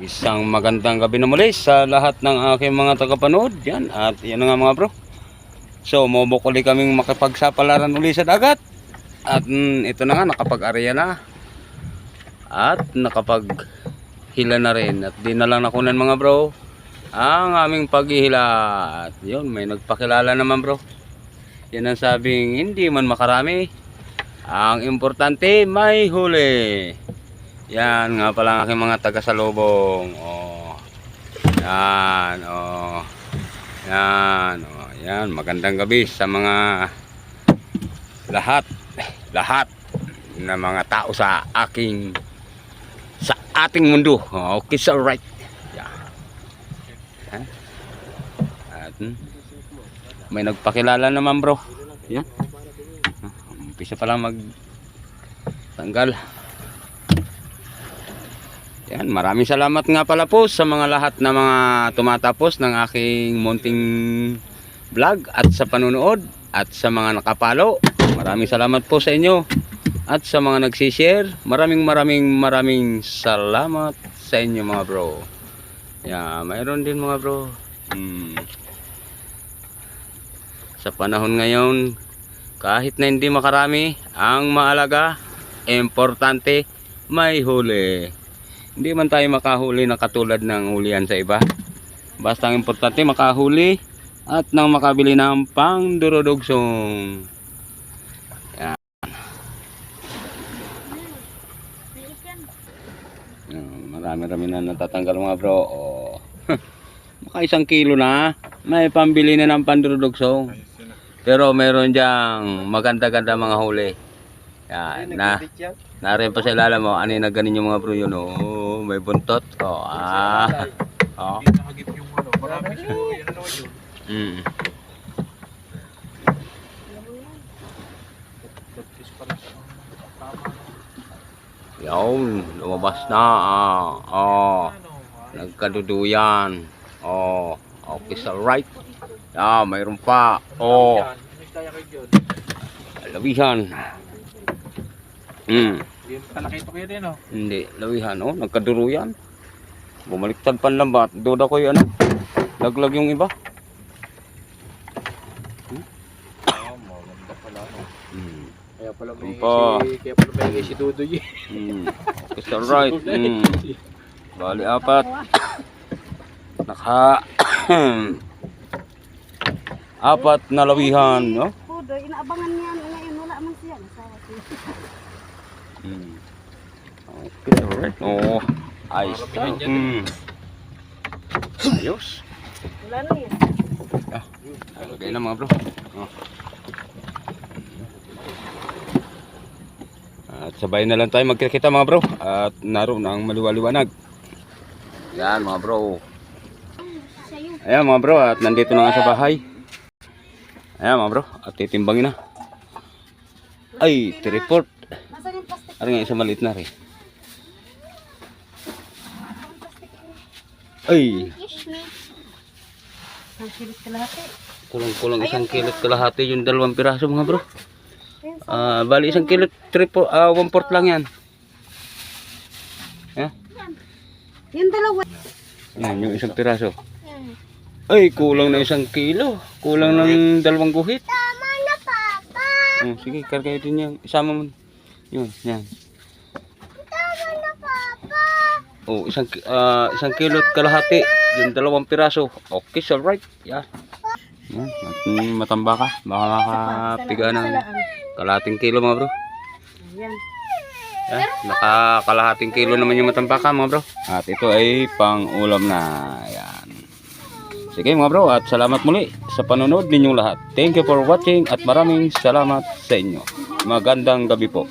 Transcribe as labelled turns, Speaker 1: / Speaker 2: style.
Speaker 1: Isang magandang gabi na muli sa lahat ng aking mga tagapanood. Yan. At yan nga mga bro. So, uli kaming makipagsapalaran uli sa dagat. At mm, ito na nga, nakapag-area na. At nakapag-hila na rin. At di na lang nakunan mga bro. Ang aming paghihila. At yun, may nagpakilala naman bro. Yan ang sabing hindi man makarami. Ang importante, may huli. Yan nga pala ang aking mga taga-salubong. Oh. Yan, oh. Yan, oh. Yan, magandang gabi sa mga lahat, lahat na mga tao sa aking sa ating mundo. Oh, Okay, so right. Yan. Yan. At hmm, may nagpakilala naman, bro. Yan. Ah, Umpisa pa lang mag tanggal. Yan, maraming salamat nga pala po sa mga lahat na mga tumatapos ng aking munting vlog at sa panunood at sa mga nakapalo. Maraming salamat po sa inyo at sa mga nagsishare. Maraming maraming maraming salamat sa inyo mga bro. Yeah, mayroon din mga bro. Hmm. Sa panahon ngayon, kahit na hindi makarami, ang maalaga, importante, may huli. Hindi man tayo makahuli na katulad ng hulihan sa iba. Basta ang importante makahuli at nang makabili ng pang durodogsong. Yan. Yan, Marami-rami na natatanggal mga bro. Oh. Maka isang kilo na. May pambili na ng pandurodogsong. Pero meron diyang maganda-ganda mga huli. Yan, na. Narin pa sa ilalim mo, ano yung nagganin yung mga bro yun, oh, may buntot, oh, ah, oh,
Speaker 2: Hindi nakagip yung ano, marami siya. Yan ano yun.
Speaker 1: mm. Yun, lumabas na, ah, oh, nagkaduduyan, oh, okay, sa right, ah, mayroon pa, oh,
Speaker 2: Yan, may kaya kayo dyan.
Speaker 1: lawihan, mm,
Speaker 2: Yung kalaki ito kayo din, oh.
Speaker 1: hindi, lawihan, oh, nagkaduruyan, bumaliktad pan lambat, duda ko yung ano, laglag yung iba,
Speaker 2: Ah, maganda pala, no.
Speaker 1: mm.
Speaker 2: Kaya pala may
Speaker 1: pa.
Speaker 2: si, kaya pala may si Dudoy. eh.
Speaker 1: Mm. Okay, sir, right. Mm. Bali, apat. Naka... apat na lawihan, no?
Speaker 3: Pudo, inaabangan niya ngayon, wala man siya. Nasawa siya.
Speaker 1: Mm. Okay, sir, right. Oo. Ayos. Mm. Ayos.
Speaker 3: Wala na yan.
Speaker 1: Ah, lagay na mga bro. Oh. At sabay na lang tayo magkikita mga bro. At naroon ang maliwaliwanag. Yan mga bro. Ayan mga bro, at nandito na nga sa bahay. Ayan mga bro, at titimbangin na. Ay, report.
Speaker 3: Nasaan yung plastic?
Speaker 1: Ano nga, isa maliit na rin. Ay, kulang-kulang isang kilot kalahati yung dalawang piraso mga bro. Ah, bali isang kilot, triple, ah, one fourth lang yan. Yeah?
Speaker 3: Yung dalawa.
Speaker 1: Yan, yung isang piraso. Ay, kulang na isang kilo. Kulang ng dalawang guhit.
Speaker 3: Tama na, Papa.
Speaker 1: Oh, sige, kargay din yan. Isama mo. Yun, yan.
Speaker 3: Tama na, Papa.
Speaker 1: Oh, isang ah, isang kilo at kalahati, yung dalawang piraso. Okay, so right. Yeah. Yan, mm, matamba ka. Baka makapiga ng kalahating kilo mga bro. Yan, nakakalahating kilo naman yung matamba ka mga bro. At ito ay pang ulam na. Yan. Sige mga bro, at salamat muli sa panonood ninyong lahat. Thank you for watching at maraming salamat sa inyo. Magandang gabi po.